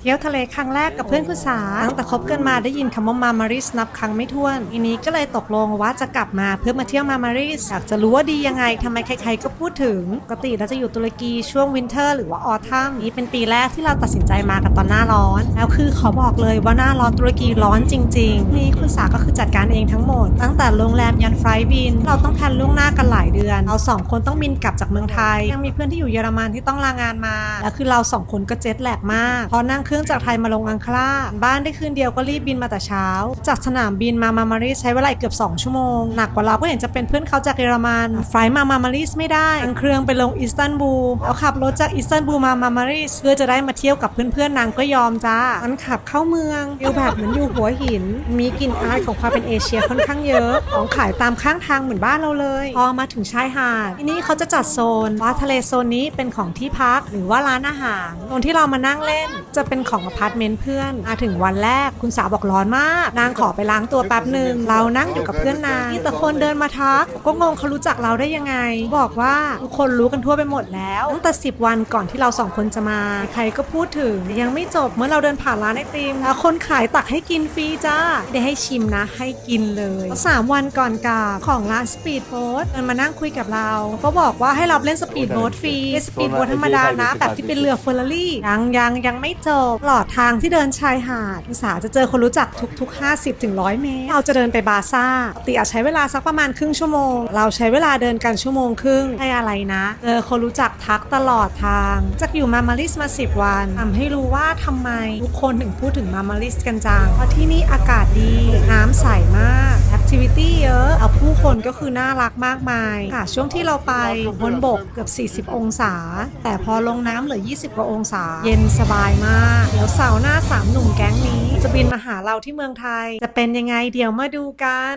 เที่ยวทะเลครั้งแรกกับเพื่อนคุณสาตั้งแต่คบกันมาได้ยินคำว่ามามาริสนับครั้งไม่ถ้วนทีนี้ก็เลยตกลงว่าจะกลับมาเพื่อมาเที่ยวมามาริสอยากจะรู้ว่าดียังไงทำไมใครๆก็พูดถึงปกติเราจะอยู่ตุรกีช่วงวินเทอร์หรือว่าออทัมนี้เป็นปีแรกที่เราตัดสินใจมากันตอนหน้าร้อน แล้วคือขอบอกเลยว่าหน้าร้อนตุรกีร้อนจริง ๆ นี่คุณสาก็คือจัดการเองทั้งหมด ตั้งแต่โรงแรมยันไฟลท์บิน เราต้องแพลนล่วงหน้ากันหลายเดือนเราสองคนต้องบินกลับจากเมืองไทยยังมีเพื่อนที่อยู่เยอรมันที่ต้องลางานมา แล้วคือเราสองคนก็เจ็ตแลกมากพอนั่งเครื่องจากไทยมาลงอังคลาบ้านได้คืนเดียวก็รีบบินมาแต่เช้า จากสนามบินมามามารีใช้เวลาเกือบ 2 ชั่วโมง หนักกว่าเราก็เห็นจะเป็นเพื่อนเขาจากเยอรมันไฟมามามารีสไม่ได้นั่งเครื่องไปลงอิสตันบูลแล้วขับรถจากอิสตันบูลมามามารีสเพื่อจะได้มาเที่ยวกับเพื่อนๆนางก็ยอมจ้ามันขับเข้าเมืองฟิลแบบเหมือนอยู่หัวหิน มีกลิ่นอายของความเป็นเอเชียค่อนข้างเยอะของขายตามข้างทางเหมือนบ้านเราเลย พอมาถึงชายหาดที่นี่เขาจะจัดโซนว่าทะเลโซนนี้เป็นของที่พักหรือว่าร้านอาหารโซนที่เรามานั่งเล่น จะเป็นของอพาร์ตเมนต์เพื่อนมาถึงวันแรกคุณสาวบอกร้อนมาก นางขอไปล้างตัวแป๊บหนึ่งเรานั่งอยู่กับเพื่อนนางมีแต่คนเดินมาทัก ก็งงเขารู้จักเราได้ยังไง บอกว่าทุกคนรู้กันทั่วไปหมดแล้วตั้งแต่10 วันก่อนที่เราสองคนจะมา ใครก็พูดถึงยังไม่จบเมื่อเราเดินผ่านร้านไอติมแล้วคนขายตักให้กินฟรีจ้าไม่ได้ให้ชิมนะ ให้กินเลยสามวันก่อนกลับของร้านสปีดโบ๊ทเดินมานั่งคุยกับเรา ก็บอกว่าให้เราเล่นสปีดโบ๊ทฟรีสปีดโบ๊ทธรรมดานะแบบที่เป็นเรือเฟอร์รารี่ยังยังยังไม่จบตลอดทางที่เดินชายหาดอุสาจะเจอคนรู้จักทุก ๆ 50ถึง100 เมตร เราจะเดินไปบาซ่าปกติอาจใช้เวลาสักประมาณครึ่งชั่วโมง เราใช้เวลาเดินกันชั่วโมงครึ่งให้อะไรนะเจอคนรู้จักทักตลอดทางจากอยู่มามาริสมา 10 วันทำให้รู้ว่าทำไมทุกคนถึงพูดถึงมามาริสกันจังเพราะที่นี่อากาศดีน้ำใสมากแอคทิวิตี้เยอะ เอาผู้คนก็คือน่ารักมากมายค่ะ ช่วงที่เราไปบนบกเกือบ 40 องศา แต่พอลงน้ำเหลือ 20 กว่าองศา เย็นสบายมากเดี๋ยวเสาร์หน้าสามหนุ่มแก๊งนี้ จะบินมาหาเราที่เมืองไทย จะเป็นยังไงเดี๋ยวมาดูกัน